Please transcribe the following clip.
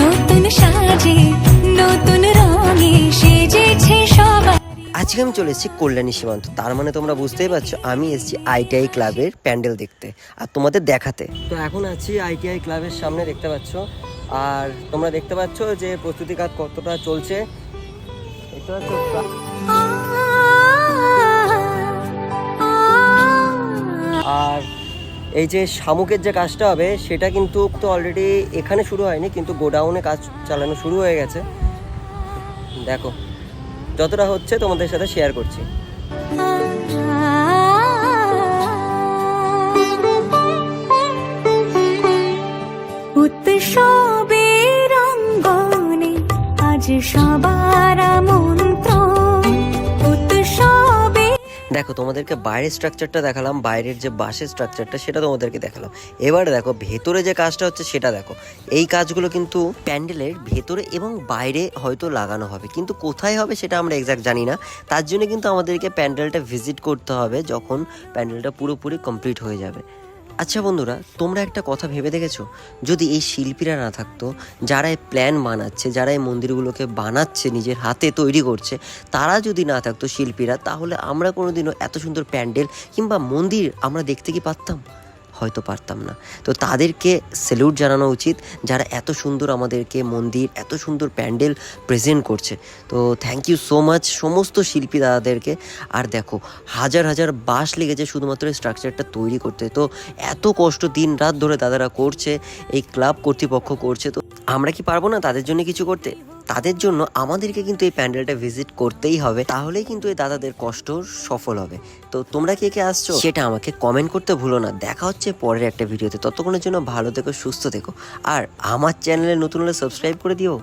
নতুন আজকে আমি চলে এসেছি কল্যাণী সীমান্ত। তার মানে তোমরা বুঝতেই পারছ, আমি এসেছি আইটিআই ক্লাবের প্যান্ডেল দেখতে আর তোমাদের দেখাতে। তো এখন আছি আইটিআই ক্লাবের সামনে, দেখতে পাচ্ছ। আর তোমরা দেখতে পাচ্ছ যে প্রস্তুতি কাজ কতটা চলছে। এই যে শামুকের যে কাজটা হবে, সেটা কিন্তু তো অলরেডি এখানে শুরু হয়নি, কিন্তু গোডাউনে কাজ চালানো শুরু হয়ে গেছে। দেখো, যতটা হচ্ছে তোমাদের সাথে শেয়ার করছি। উৎসবের আজ সবার মন্ত্র দেখো, তোমাদেরকে বাইরের স্ট্রাকচারটা দেখালাম, বাইরের যে বাসের স্ট্রাকচারটা সেটা তোমাদেরকে দেখালাম। এবার দেখো, ভেতরে যে কাজটা হচ্ছে সেটা দেখো। এই কাজগুলো কিন্তু প্যান্ডেলের ভেতরে এবং বাইরে হয়তো লাগানো হবে। কিন্তু কোথায় হবে সেটা আমরা এক্স্যাক্ট জানি না। তার জন্য কিন্তু আমাদেরকে প্যান্ডেলটা ভিজিট করতে হবে যখন প্যান্ডেলটা পুরোপুরি কমপ্লিট হয়ে যাবে। আচ্ছা বন্ধুরা, তোমরা একটা কথা ভেবে দেখেছ? যদি এই শিল্পীরা না থাকতো, যারা এই প্ল্যান বানাচ্ছে, যারা এই মন্দিরগুলোকে বানাচ্ছে, নিজের হাতে তৈরি করছে, তারা যদি না থাকতো শিল্পীরা, তাহলে আমরা কোনোদিনও এত সুন্দর প্যান্ডেল কিংবা মন্দির আমরা দেখতে কি পারতাম? হয়তো পারতাম না। তো তাদেরকে স্যালুট জানানো উচিত। যারা এত সুন্দর আমাদেরকে মন্দির, এত সুন্দর প্যান্ডেল প্রেজেন্ট করছে। তো থ্যাংক ইউ সো মাচ সমস্ত শিল্পী দাদাদেরকে। আর দেখো, হাজার হাজার বাস লেগেছে শুধুমাত্র স্ট্রাকচারটা তৈরি করতে। তো এত কষ্ট দিন রাত ধরে দাদারা করছে, এই ক্লাব কর্তৃপক্ষ করছে। তো আমরা কি পারব না তাদের জন্য কিছু করতে? তাদের জন্য আমাদেরকে কিন্তু এই প্যান্ডেলটা ভিজিট করতেই হবে, তাহলেই কিন্তু এই দাদাদের কষ্ট সফল হবে। তো তোমরা কে কে আসছো সেটা আমাকে কমেন্ট করতে ভুলো না। দেখা হচ্ছে পরের একটা ভিডিওতে। ততক্ষণের জন্য ভালো থেকো, সুস্থ থেকো। আর আমার চ্যানেলে নতুন হলে সাবস্ক্রাইব করে দিও।